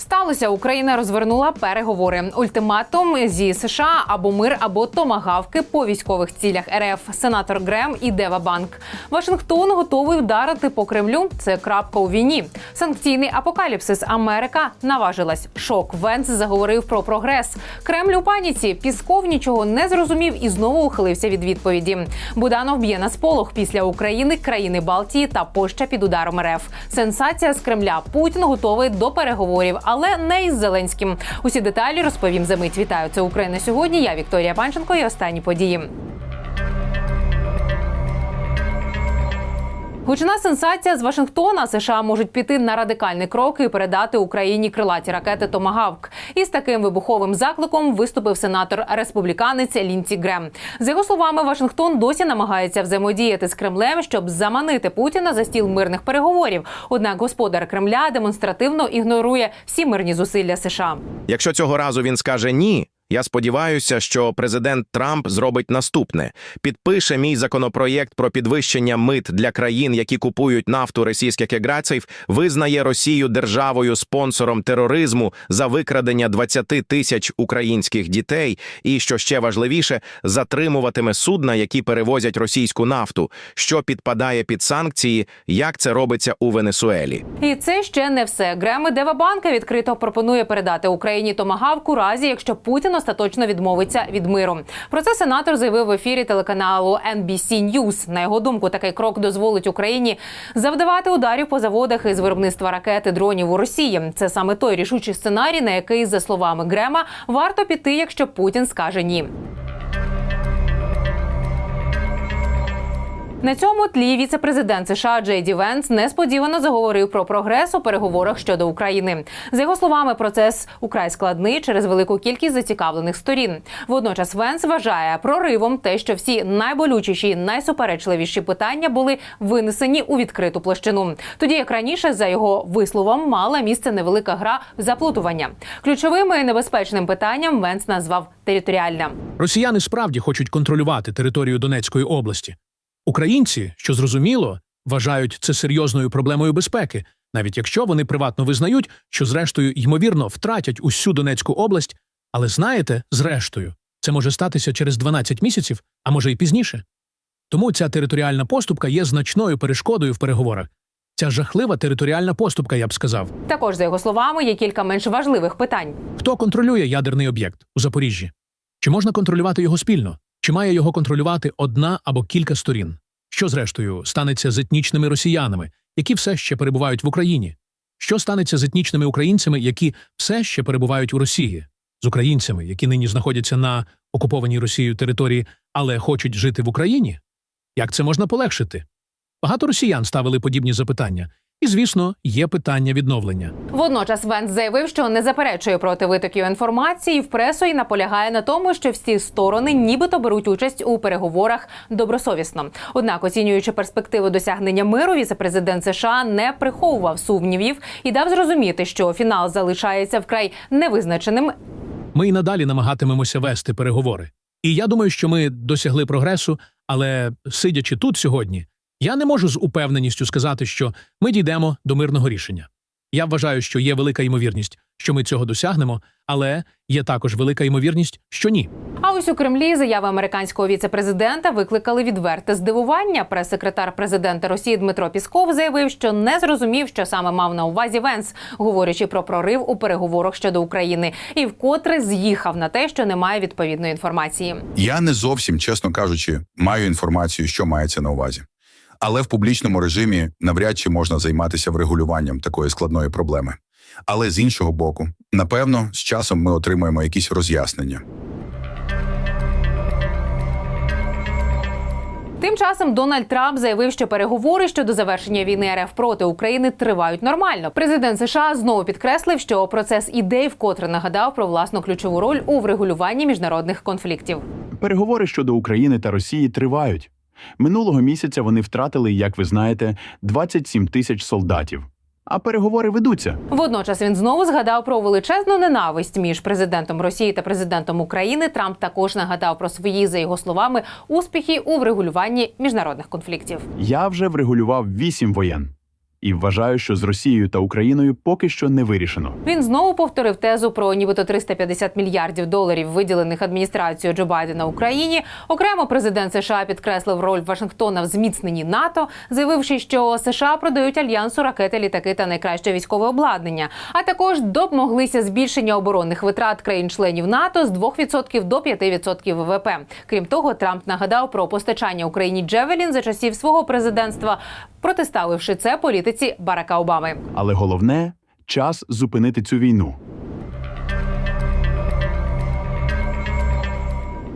Сталося, Україна розвернула переговори. Ультиматум зі США або мир, або томагавки по військових цілях РФ. Сенатор Грем і Дева Банк. Вашингтон готовий вдарити по Кремлю. Це крапка у війні. Санкційний апокаліпсис. Америка наважилась. Шок Венс заговорив про прогрес. Кремль у паніці. Пісков нічого не зрозумів і знову ухилився від відповіді. Буданов б'є на сполох після України, країни Балтії та Польща під ударом РФ. Сенсація з Кремля. Путін готовий до переговорів, але не із Зеленським. Усі деталі розповім за мить. Вітаю це Україна сьогодні. Я Вікторія Панченко і останні події. Гучна сенсація з Вашингтона. США можуть піти на радикальні кроки і передати Україні крилаті ракети Томагавк. І з таким вибуховим закликом виступив сенатор республіканець Лінці Грем. За його словами, Вашингтон досі намагається взаємодіяти з Кремлем, щоб заманити Путіна за стіл мирних переговорів. Однак господар Кремля демонстративно ігнорує всі мирні зусилля США. Якщо цього разу він скаже ні, я сподіваюся, що президент Трамп зробить наступне: підпише мій законопроєкт про підвищення мит для країн, які купують нафту російських еграців, визнає Росію державою спонсором тероризму за викрадення 20 тисяч українських дітей, і що ще важливіше, затримуватиме судна, які перевозять російську нафту, що підпадає під санкції, як це робиться у Венесуелі. І це ще не все. Греми Девабанка відкрито пропонує передати Україні томагавку, разі якщо Путін остаточно відмовиться від миру. Про це сенатор заявив в ефірі телеканалу NBC News. На його думку, такий крок дозволить Україні завдавати ударів по заводах із виробництва ракет і дронів у Росії. Це саме той рішучий сценарій, на який, за словами Грема, варто піти, якщо Путін скаже ні. На цьому тлі віце-президент США Джей Ді Венс несподівано заговорив про прогрес у переговорах щодо України. За його словами, процес украй складний через велику кількість зацікавлених сторін. Водночас Венс вважає проривом те, що всі найболючіші, найсуперечливіші питання були винесені у відкриту площину. Тоді як раніше, за його висловом, мала місце невелика гра в заплутування. Ключовим і небезпечним питанням Венс назвав територіальне. Росіяни справді хочуть контролювати територію Донецької області. Українці, що зрозуміло, вважають це серйозною проблемою безпеки, навіть якщо вони приватно визнають, що зрештою ймовірно втратять усю Донецьку область. Але знаєте, зрештою, це може статися через 12 місяців, а може й пізніше. Тому ця територіальна поступка є значною перешкодою в переговорах. Ця жахлива територіальна поступка, я б сказав. Також за його словами є кілька менш важливих питань. Хто контролює ядерний об'єкт у Запоріжжі? Чи можна контролювати його спільно? Чи має його контролювати одна або кілька сторін? Що, зрештою, станеться з етнічними росіянами, які все ще перебувають в Україні? Що станеться з етнічними українцями, які все ще перебувають у Росії, з українцями, які нині знаходяться на окупованій Росією території, але хочуть жити в Україні? Як це можна полегшити? Багато росіян ставили подібні запитання, і, звісно, є питання відновлення. Водночас Венс заявив, що не заперечує проти витоків інформації в пресу і наполягає на тому, що всі сторони нібито беруть участь у переговорах добросовісно. Однак, оцінюючи перспективи досягнення миру, віце-президент США не приховував сумнівів і дав зрозуміти, що фінал залишається вкрай невизначеним. Ми й надалі намагатимемося вести переговори. І я думаю, що ми досягли прогресу, але сидячи тут сьогодні, я не можу з упевненістю сказати, що ми дійдемо до мирного рішення. Я вважаю, що є велика ймовірність, що ми цього досягнемо, але є також велика ймовірність, що ні. А ось у Кремлі заяви американського віце-президента викликали відверте здивування. Прес-секретар президента Росії Дмитро Пісков заявив, що не зрозумів, що саме мав на увазі Венс, говорячи про прорив у переговорах щодо України, і вкотре з'їхав на те, що немає відповідної інформації. Я не зовсім, чесно кажучи, маю інформацію, що мається на увазі. Але в публічному режимі навряд чи можна займатися врегулюванням такої складної проблеми. Але з іншого боку, напевно, з часом ми отримаємо якісь роз'яснення. Тим часом Дональд Трамп заявив, що переговори щодо завершення війни РФ проти України тривають нормально. Президент США знову підкреслив, що процес ідей вкотре нагадав про власну ключову роль у врегулюванні міжнародних конфліктів. Переговори щодо України та Росії тривають. Минулого місяця вони втратили, як ви знаєте, 27 тисяч солдатів. а переговори ведуться. Водночас він знову згадав про величезну ненависть між президентом Росії та президентом України. Трамп також нагадав про свої, за його словами, успіхи у врегулюванні міжнародних конфліктів. Я вже врегулював вісім воєн і вважаю, що з Росією та Україною поки що не вирішено. Він знову повторив тезу про нібито 350 мільярдів доларів, виділених адміністрацією Джо Байдена Україні. Окремо президент США підкреслив роль Вашингтона в зміцненні НАТО, заявивши, що США продають альянсу ракети, літаки та найкраще військове обладнання. А також домоглися збільшення оборонних витрат країн-членів НАТО з 2% до 5% ВВП. Крім того, Трамп нагадав про постачання Україні Джевелін за часів свого президентства, протиставивши це політиці Барака Обами. Але головне час зупинити цю війну.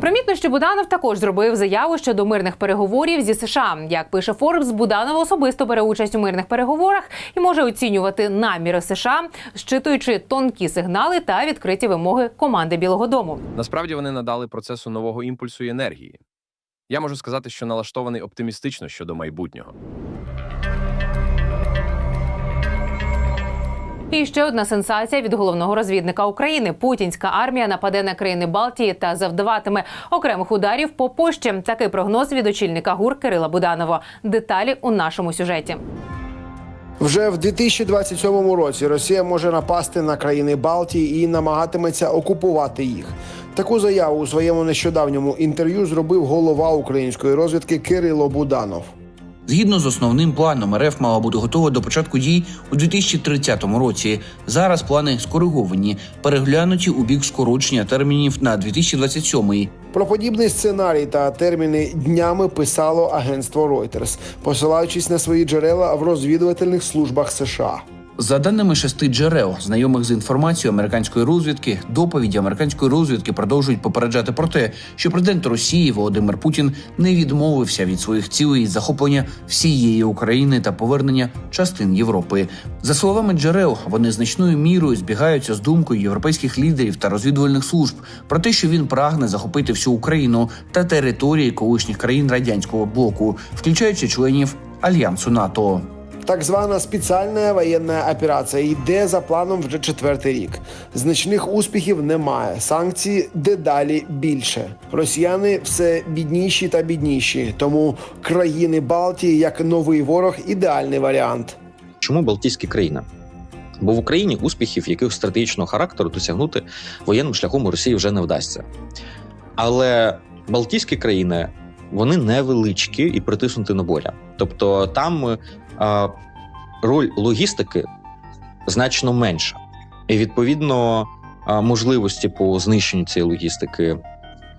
Примітно, що Буданов також зробив заяву щодо мирних переговорів зі США. Як пише Форбс, Буданов особисто бере участь у мирних переговорах і може оцінювати наміри США, щитуючи тонкі сигнали та відкриті вимоги команди Білого Дому. Насправді вони надали процесу нового імпульсу і енергії. Я можу сказати, що налаштований оптимістично щодо майбутнього. І ще одна сенсація від головного розвідника України: Путінська армія нападе на країни Балтії та завдаватиме окремих ударів по Польщі. Такий прогноз від очільника ГУР Кирила Буданова. Деталі у нашому сюжеті. Вже в 2027 році Росія може напасти на країни Балтії і намагатиметься окупувати їх. Таку заяву у своєму нещодавньому інтерв'ю зробив голова української розвідки Кирило Буданов. Згідно з основним планом, РФ мала бути готова до початку дій у 2030 році. Зараз плани скориговані, переглянуті у бік скорочення термінів на 2027. Про подібний сценарій та терміни днями писало агентство Reuters, посилаючись на свої джерела в розвідувальних службах США. За даними шести джерел, знайомих з інформацією американської розвідки, доповіді американської розвідки продовжують попереджати про те, що президент Росії Володимир Путін не відмовився від своїх цілей із захоплення всієї України та повернення частин Європи. За словами джерел, вони значною мірою збігаються з думкою європейських лідерів та розвідувальних служб про те, що він прагне захопити всю Україну та території колишніх країн радянського блоку, включаючи членів альянсу НАТО. Так звана спеціальна воєнна операція йде за планом вже четвертий рік. Значних успіхів немає. Санкцій дедалі більше. Росіяни все бідніші та бідніші. Тому країни Балтії як новий ворог ідеальний варіант. Чому Балтійські країни? Бо в Україні успіхів якихось стратегічного характеру досягнути воєнним шляхом у Росії вже не вдасться. Але Балтійські країни вони невеличкі і притиснуті на боря. Тобто там роль логістики значно менша. І відповідно можливості по знищенню цієї логістики,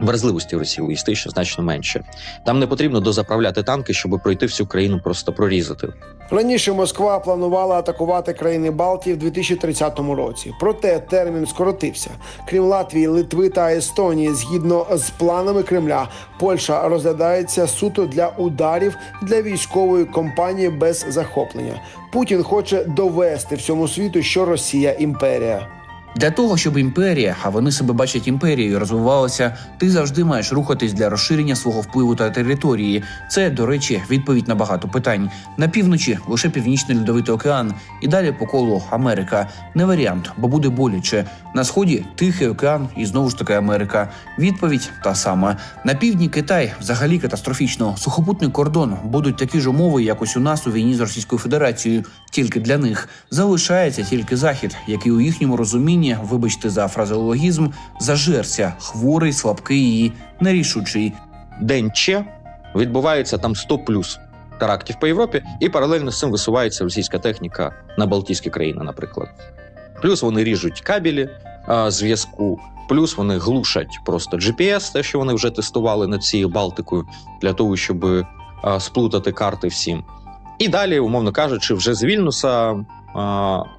вразливості Росії логістично значно менше. Там не потрібно дозаправляти танки, щоб пройти всю країну, просто прорізати. Раніше Москва планувала атакувати країни Балтії в 2030 році. Проте термін скоротився. Крім Латвії, Литви та Естонії, згідно з планами Кремля, Польща розглядається суто для ударів для військової кампанії без захоплення. Путін хоче довести всьому світу, що Росія імперія. Для того, щоб імперія, а вони себе бачать імперією, розвивалася, ти завжди маєш рухатись для розширення свого впливу та території. Це, до речі, відповідь на багато питань. На півночі лише північний льодовитий океан, і далі по колу Америка. Не варіант, бо буде боляче. На сході Тихий океан і знову ж таки Америка. Відповідь та сама. На півдні Китай взагалі катастрофічно. Сухопутний кордон будуть такі ж умови, як ось у нас у війні з Російською Федерацією. Тільки для них залишається тільки захід, який у їхньому розумінні, вибачте за фразеологізм, зажерся, хворий, слабкий і нерішучий. День Че відбувається там 100 плюс терактів по Європі, і паралельно з цим висувається російська техніка на Балтійські країни, наприклад. Плюс вони ріжуть кабелі зв'язку, плюс вони глушать просто GPS, те, що вони вже тестували над цією Балтикою, для того, щоб а, сплутати карти всім. І далі, умовно кажучи, вже з Вільнюса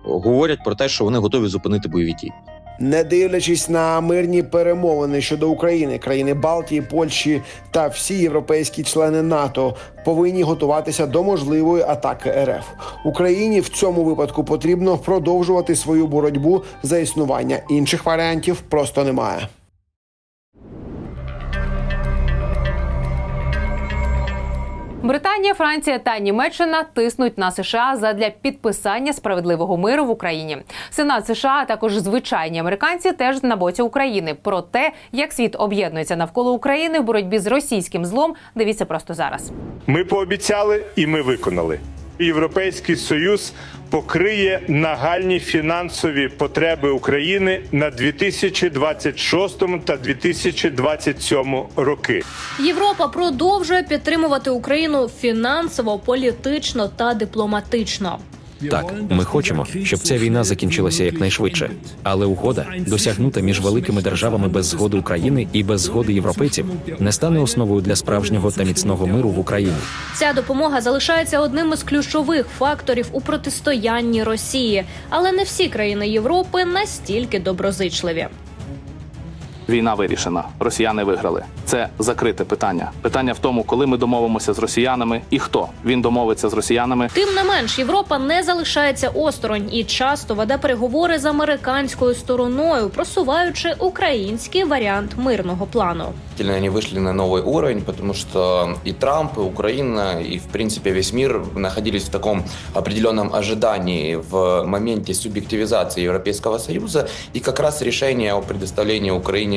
говорять про те, що вони готові зупинити бойові дії. Не дивлячись на мирні перемовини щодо України, країни Балтії, Польщі та всі європейські члени НАТО повинні готуватися до можливої атаки РФ. Україні в цьому випадку потрібно продовжувати свою боротьбу за існування. Інших варіантів просто немає. Британія, Франція та Німеччина тиснуть на США задля підписання справедливого миру в Україні. Сенат США, а також звичайні американці теж на боці України. Про те, як світ об'єднується навколо України в боротьбі з російським злом, дивіться просто зараз. Ми пообіцяли і ми виконали. Європейський союз покриє нагальні фінансові потреби України на 2026 та 2027 роки. Європа продовжує підтримувати Україну фінансово, політично та дипломатично. Так, ми хочемо, щоб ця війна закінчилася якнайшвидше. Але угода, досягнута між великими державами без згоди України і без згоди європейців, не стане основою для справжнього та міцного миру в Україні. Ця допомога залишається одним із ключових факторів у протистоянні Росії, але не всі країни Європи настільки доброзичливі. Війна вирішена. Росіяни виграли. Це закрите питання. Питання в тому, коли ми домовимося з росіянами і хто він домовиться з росіянами. Тим не менш, Європа не залишається осторонь і часто веде переговори з американською стороною, просуваючи український варіант мирного плану. Они вышли на новый уровень, потому что и Трамп, и Украина, и, в принципе, весь мир находились в таком определенном ожидании в моменте субъективизации Европейского Союза. И как раз решение о предоставлении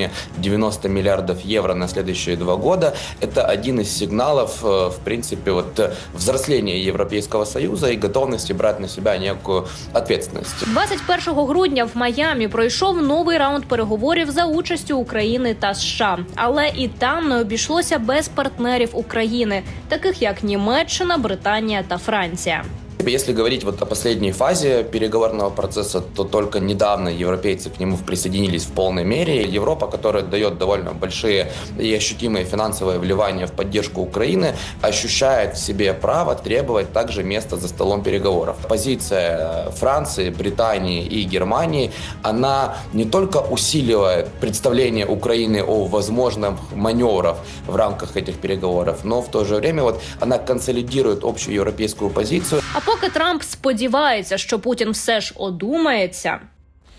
Украине 90 миллиардов евро на следующие два года – это один из сигналов, э, в принципе, вот э, взросления Европейского Союза и готовности брать на себя некую ответственность. 21 грудня в Майамі пройшов новий раунд переговорів за участю України та США, але і там не обійшлося без партнерів України, таких як Німеччина, Британія та Франція. Если говорить вот о последней фазе переговорного процесса, то только недавно европейцы к нему присоединились в полной мере. Европа, которая дает довольно большие и ощутимые финансовые вливания в поддержку Украины, ощущает в себе право требовать также места за столом переговоров. Позиция Франции, Британии и Германии, она не только усиливает представление Украины о возможных маневрах в рамках этих переговоров, но в то же время вот она консолидирует общую европейскую позицию. Поки Трамп сподівається, що Путін все ж одумається.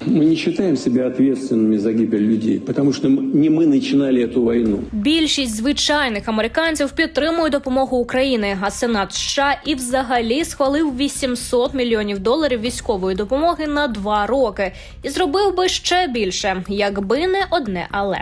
Мы не считаем себя ответственными за гибель людей, потому что м- не мы начинали эту войну. Більшість звичайних американців підтримує допомогу України, а Сенат США і взагалі схвалив 800 мільйонів доларів військової допомоги на два роки і зробив би ще більше, якби не одне але.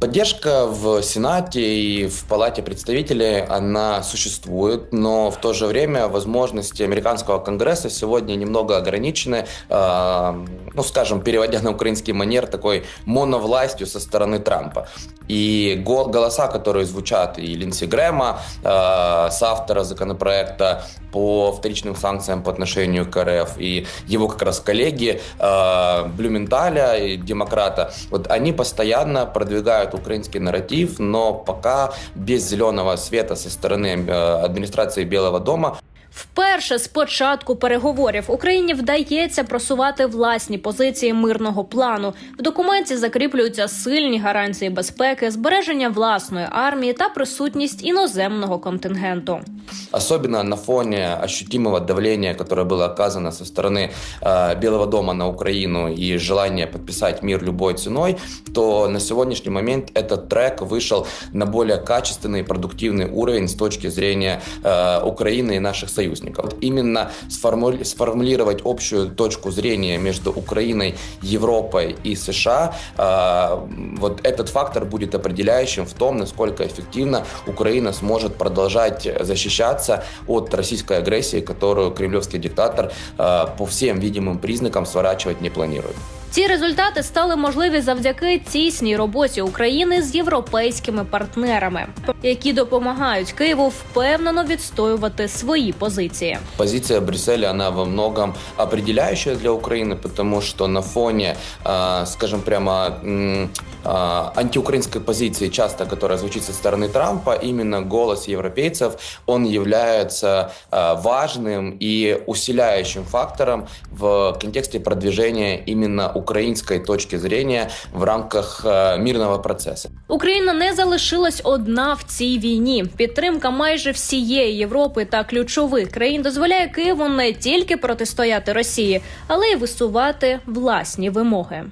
Поддержка в Сенате и в Палате представителей, она существует, но в то же время возможности американского конгресса сегодня немного ограничены, э, ну, скажем, переводя на украинский манер, такой моновластью со стороны Трампа. И го- голоса, которые звучат и Линдси Грэма, э, соавтора законопроекта по вторичным санкциям по отношению к РФ, и его как раз коллеги э, Блюменталя и демократа, вот они постоянно продвигают украинский нарратив, но пока без зеленого света со стороны э, администрации Белого дома Вперше з початку переговорів Україні вдається просувати власні позиції мирного плану. В документі закріплюються сильні гарантії безпеки, збереження власної армії та присутність іноземного контингенту. Особенно на фоне ощутимого давления, которое было оказано со стороны э, Белого дома на Украину и желания подписать мир любой ценой, то на сегодняшний момент этот трек вышел на более качественный и продуктивный уровень с точки зрения э, Украины и наших союзников. Вот Именно сформули- сформулировать общую точку зрения между Украиной, Европой и США, э, вот этот фактор будет определяющим в том, насколько эффективно Украина сможет продолжать защищаться от российской агрессии, которую кремлевский диктатор э, по всем видимым признакам сворачивать не планирует. Ці результати стали можливі завдяки тісній роботі України з європейськими партнерами, які допомагають Києву впевнено відстоювати свої позиції. Позиция Брюсселя, она во многом определяющая для Украины, потому что на фоне, э, скажем прямо, м, э, антиукраинской позиции, часто которая звучит со стороны Трампа, именно голос европейцев, он является э, важным и усиляющим фактором в контексте продвижения именно украинской точки зрения в рамках э, мирного процесса. Україна не залишилась одна в цій війні. Підтримка майже всієї Європи та ключових країн дозволяє Києву не тільки протистояти Росії, але й висувати власні вимоги.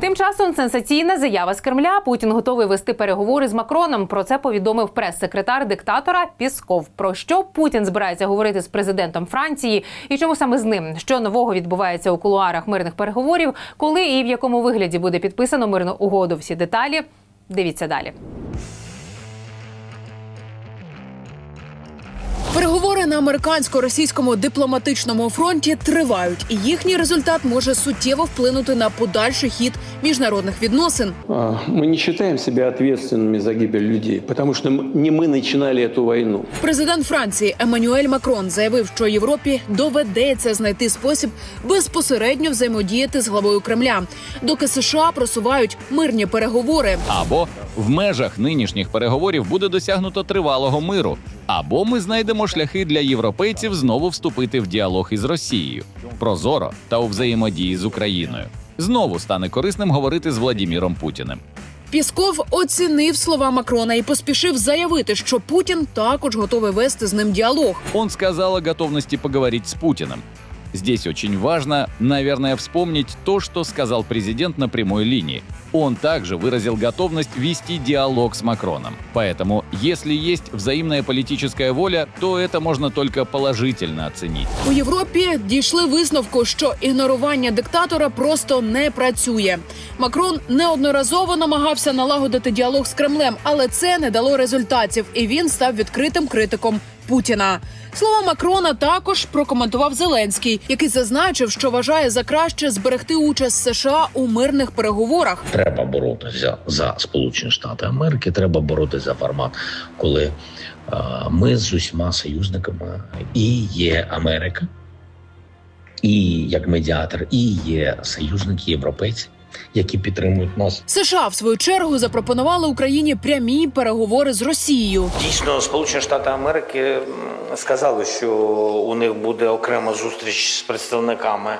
Тим часом сенсаційна заява з Кремля. Путін готовий вести переговори з Макроном. Про це повідомив прес-секретар диктатора Пісков. Про що Путін збирається говорити з президентом Франції і чому саме з ним що нового відбувається у кулуарах мирних переговорів, коли і в якому вигляді буде підписано мирну угоду. Всі деталі дивіться далі. Переговори на американсько-російському дипломатичному фронті тривають, і їхній результат може суттєво вплинути на подальший хід міжнародних відносин. А, Мы не считаем себя ответственными за гибель людей, потому что м- не мы начинали эту войну. Президент Франції Еммануель Макрон заявив, що Європі доведеться знайти спосіб безпосередньо взаємодіяти з главою Кремля, доки США просувають мирні переговори. Або в межах нинішніх переговорів буде досягнуто тривалого миру, або ми знайдемо шляхи для європейців знову вступити в діалог із Росією прозоро та у взаємодії з Україною. Знову стане корисним говорити з Владіміром Путіним. Пісков оцінив слова Макрона і поспішив заявити, що Путін також готовий вести з ним діалог. Он сказал о готовности поговорить с Путиным. Здесь очень важно, наверное, вспомнить то, что сказал президент на прямой линии. Он также выразил готовность вести диалог с Макроном. Поэтому, если есть взаимная политическая воля, то это можно только положительно оценить. У Європі дійшли висновку, що ігнорування диктатора просто не працює. Макрон неодноразово намагався налагодити діалог з Кремлем, але це не дало результатів, і він став відкритим критиком Путіна. Слово Макрона також прокоментував Зеленський, який зазначив, що вважає за краще зберегти участь США у мирних переговорах. Треба боротися за Сполучені Штати Америки. Треба боротися за формат, коли е, ми з усіма союзниками і є Америка, і як медіатор, і є союзники європейці, які підтримують нас. США в свою чергу запропонували Україні прямі переговори з Росією. Дійсно, Сполучені Штати Америки сказали, що у них буде окрема зустріч з представниками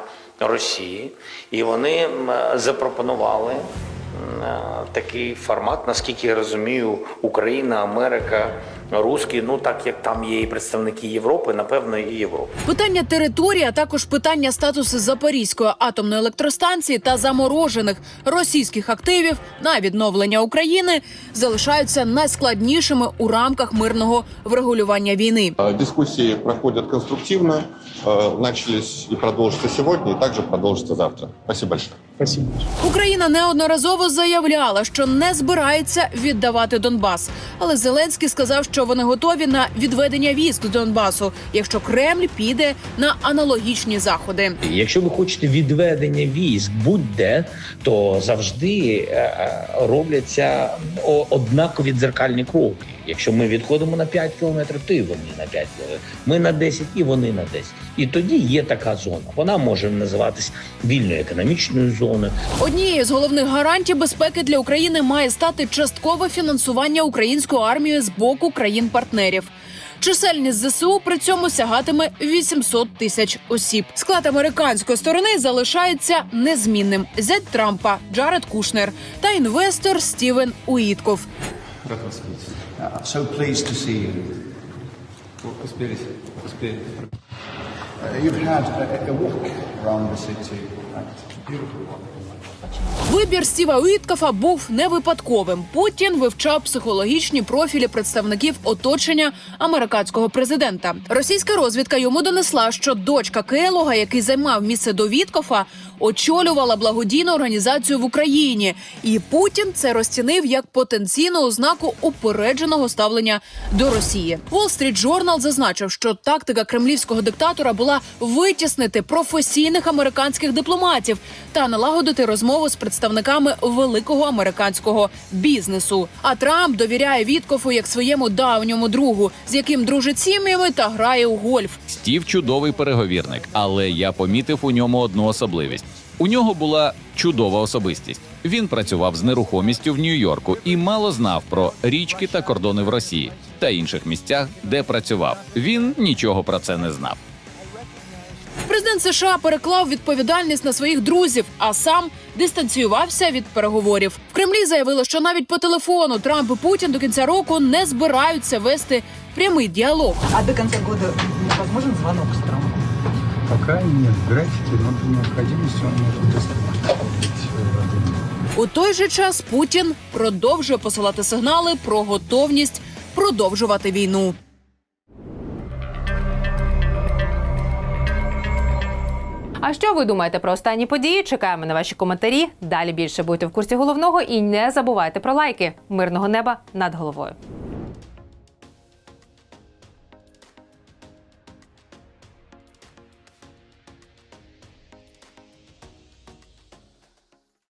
Росії, і вони запропонували е, такий формат, наскільки я розумію, Україна, Америка, Руські, ну так як там є і представники Європи, напевно, і Європи. Питання території, а також питання статусу Запорізької атомної електростанції та заморожених російських активів на відновлення України залишаються найскладнішими у рамках мирного врегулювання війни. Дискуссии проходят конструктивно, э, начались и продолжатся сегодня, и также продолжатся завтра. Спасибо большое. Спасибо. Україна неодноразово заявляла, що не збирається віддавати Донбас, але Зеленський сказав, що вони готові на відведення військ з Донбасу, якщо Кремль піде на аналогічні заходи. Якщо ви хочете відведення військ будь-де, то завжди е, е, робляться однакові дзеркальні кроки. Якщо ми відходимо на 5 кілометрів, то і вони на 5 кілометрів. Ми на 10 і вони на 10. І тоді є така зона. Вона може називатись вільною економічною зоною. Однією з головних гарантій безпеки для України має стати часткове фінансування української армії з боку країн-партнерів. Чисельність ЗСУ при цьому сягатиме 800 тисяч осіб. Склад американської сторони залишається незмінним. Зять Трампа Джаред Кушнер та інвестор Стівен Уітков. So pleased to see you. You've had a, a walk around the city. It's a beautiful one. Вибір Стіва Уіткафа був не випадковим. Путін вивчав психологічні профілі представників оточення американського президента. Російська розвідка йому донесла, що дочка Келога, який займав місце до Віткофа, очолювала благодійну організацію в Україні, і Путін це розцінив як потенційну ознаку упередженого ставлення до Росії. Wall Street Journal зазначив, що тактика кремлівського диктатора була витіснити професійних американських дипломатів та налагодити розмову з представниками великого американського бізнесу. А Трамп довіряє Віткофу як своєму давньому другу, з яким дружить сім'ями та грає у гольф. Стів чудовий переговірник, але я помітив у ньому одну особливість. У нього була чудова особистість. Він працював з нерухомістю в Нью-Йорку і мало знав про річки та кордони в Росії та інших місцях, де працював. Він нічого про це не знав. Президент США переклав відповідальність на своїх друзів, а сам дистанціювався від переговорів. В Кремлі заявили, що навіть по телефону Трамп і Путін до кінця року не збираються вести прямий діалог. А до конца года возможен звонок с Трампом? Пока нет в графике, но при необходимости он может доставить. У той же час Путін продовжує посилати сигнали про готовність продовжувати війну. А що ви думаєте про останні події? Чекаємо на ваші коментарі. Далі більше будьте в курсі головного і не забувайте про лайки. Мирного неба над головою.